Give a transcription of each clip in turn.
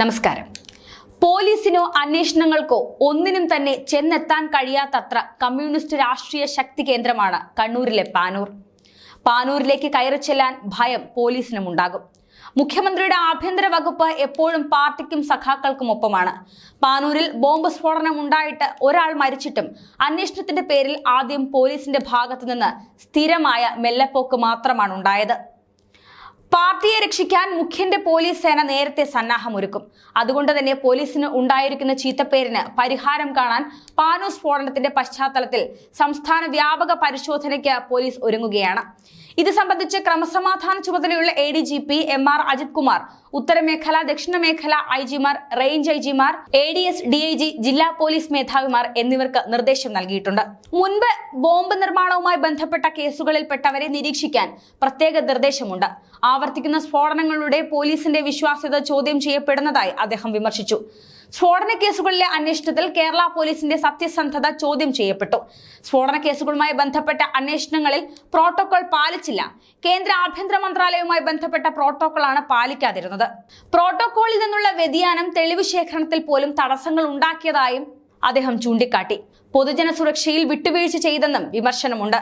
നമസ്കാരം. പോലീസിനോ അന്വേഷണങ്ങൾക്കോ ഒന്നിനും തന്നെ ചെന്നെത്താൻ കഴിയാത്തത്ര കമ്മ്യൂണിസ്റ്റ് രാഷ്ട്രീയ ശക്തി കേന്ദ്രമാണ് കണ്ണൂരിലെ പാനൂർ. പാനൂരിലേക്ക് കയറി ചെല്ലാൻ ഭയം പോലീസിനും ഉണ്ടാകും മുഖ്യമന്ത്രിയുടെ ആഭ്യന്തര വകുപ്പ് എപ്പോഴും പാർട്ടിക്കും സഖാക്കൾക്കും ഒപ്പമാണ്. പാനൂരിൽ ബോംബ് സ്ഫോടനം ഉണ്ടായിട്ട് ഒരാൾ മരിച്ചിട്ടും അന്വേഷണത്തിന്റെ പേരിൽ ആദ്യം പോലീസിന്റെ ഭാഗത്തുനിന്ന് സ്ഥിരമായ മെല്ലപ്പോക്ക് മാത്രമാണ് ഉണ്ടായത്. പാർട്ടിയെ രക്ഷിക്കാൻ മുഖ്യന്റെ പോലീസ് സേന നേരത്തെ സന്നാഹമൊരുക്കും. അതുകൊണ്ട് തന്നെ പോലീസിന് ഉണ്ടായിരിക്കുന്ന ചീത്തപ്പേരിന് പരിഹാരം കാണാൻ പാനൂസ് സ്ഫോടനത്തിന്റെ പശ്ചാത്തലത്തിൽ സംസ്ഥാന വ്യാപക പരിശോധനയ്ക്ക് പോലീസ് ഒരുങ്ങുകയാണ്. ഇത് സംബന്ധിച്ച് ക്രമസമാധാന ചുമതലയുള്ള A D G P M R Ajith Kumar ഉത്തരമേഖല ദക്ഷിണ മേഖല ഐ ജിമാർ range I ജിമാർ A D S D I G ജില്ലാ പോലീസ് മേധാവിമാർ എന്നിവർക്ക് നിർദ്ദേശം നൽകിയിട്ടുണ്ട്. മുൻപ് ബോംബ് നിർമ്മാണവുമായി ബന്ധപ്പെട്ട കേസുകളിൽപ്പെട്ടവരെ നിരീക്ഷിക്കാൻ പ്രത്യേക നിർദ്ദേശമുണ്ട്. ആവർത്തിക്കുന്ന സ്ഫോടനങ്ങളുടെ പോലീസിന്റെ വിശ്വാസ്യത ചോദ്യം ചെയ്യപ്പെടുന്നതായി അദ്ദേഹം വിമർശിച്ചു. സ്ഫോടന കേസുകളിലെ അന്വേഷണത്തിൽ കേരള പോലീസിന്റെ സത്യസന്ധത ചോദ്യം ചെയ്യപ്പെട്ടു. സ്ഫോടന കേസുകളുമായി ബന്ധപ്പെട്ട അന്വേഷണങ്ങളിൽ പ്രോട്ടോകോൾ പാലിച്ചില്ല. കേന്ദ്ര ആഭ്യന്തര മന്ത്രാലയവുമായി ബന്ധപ്പെട്ട പ്രോട്ടോകോളാണ് പാലിക്കാതിരുന്നത്. പ്രോട്ടോകോളിൽ നിന്നുള്ള വ്യതിയാനം തെളിവ് ശേഖരണത്തിൽ പോലും തടസ്സങ്ങൾ ഉണ്ടാക്കിയതായും അദ്ദേഹം ചൂണ്ടിക്കാട്ടി. പൊതുജന സുരക്ഷയിൽ വിട്ടുവീഴ്ച ചെയ്തെന്നും വിമർശനമുണ്ട്.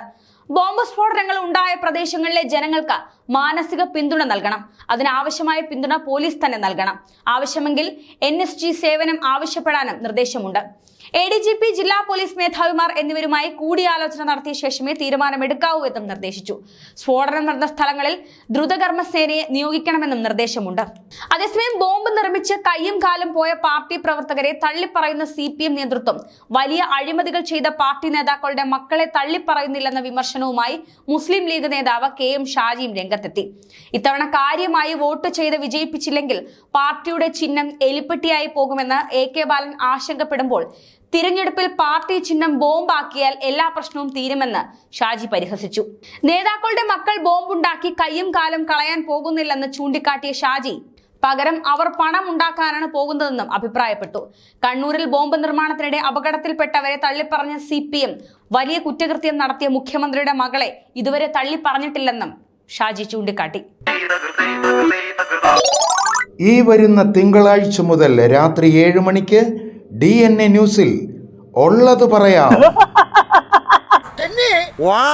ബോംബ് സ്ഫോടനങ്ങൾ ഉണ്ടായ പ്രദേശങ്ങളിലെ ജനങ്ങൾക്ക് മാനസിക പിന്തുണ നൽകണം. അതിനാവശ്യമായ പിന്തുണ പോലീസ് തന്നെ നൽകണം. ആവശ്യമെങ്കിൽ എൻ സേവനം ആവശ്യപ്പെടാനും നിർദ്ദേശമുണ്ട്. എ ഡി ജി പി ജില്ലാ പോലീസ് മേധാവിമാർ എന്നിവരുമായി കൂടിയാലോചന നടത്തിയ ശേഷമേ തീരുമാനമെടുക്കാവൂ എന്നും നിർദ്ദേശിച്ചു. സ്ഫോടനം നടന്ന സ്ഥലങ്ങളിൽ ദ്രുതകർമ്മസേനയെ നിയോഗിക്കണമെന്നും നിർദ്ദേശമുണ്ട്. അതേസമയം ബോംബ് നിർമ്മിച്ച് കയ്യും കാലും പോയ പാർട്ടി പ്രവർത്തകരെ തള്ളിപ്പറയുന്ന സി പി എം നേതൃത്വം വലിയ അഴിമതികൾ ചെയ്ത പാർട്ടി നേതാക്കളുടെ മക്കളെ തള്ളിപ്പറയുന്നില്ലെന്ന വിമർശനവുമായി മുസ്ലിം ലീഗ് നേതാവ് കെ എം ഷാജിയും രംഗത്തെത്തി. ഇത്തവണ കാര്യമായി വോട്ട് ചെയ്ത് വിജയിപ്പിച്ചില്ലെങ്കിൽ പാർട്ടിയുടെ ചിഹ്നം എലിപ്പെട്ടിയായി പോകുമെന്ന് എ കെ ബാലൻ ആശങ്കപ്പെടുമ്പോൾ തിരഞ്ഞെടുപ്പിൽ പാർട്ടി ചിഹ്നം ബോംബാക്കിയാൽ എല്ലാ പ്രശ്നവും തീരുമെന്ന് ഷാജി പരിഹസിച്ചു. നേതാക്കളുടെ മക്കൾ ബോംബുണ്ടാക്കി കയ്യും കാലും കളയാൻ പോകുന്നില്ലെന്ന് ചൂണ്ടിക്കാട്ടിയ ഷാജി പകരം അവർ പണം ഉണ്ടാക്കാനാണ് പോകുന്നതെന്നും അഭിപ്രായപ്പെട്ടു. കണ്ണൂരിൽ ബോംബ് നിർമ്മാണത്തിനിടെ അപകടത്തിൽപ്പെട്ടവരെ തള്ളിപ്പറഞ്ഞ സി പി എം വലിയ കുറ്റകൃത്യം നടത്തിയ മുഖ്യമന്ത്രിയുടെ മകളെ ഇതുവരെ തള്ളിപ്പറഞ്ഞിട്ടില്ലെന്നും ഷാജി ചൂണ്ടിക്കാട്ടി. ഈ വരുന്ന തിങ്കളാഴ്ച മുതൽ രാത്രി ഏഴ് മണിക്ക് ഡി എൻ എ ന്യൂസിൽ ഉള്ളത് പറയാം. വാ.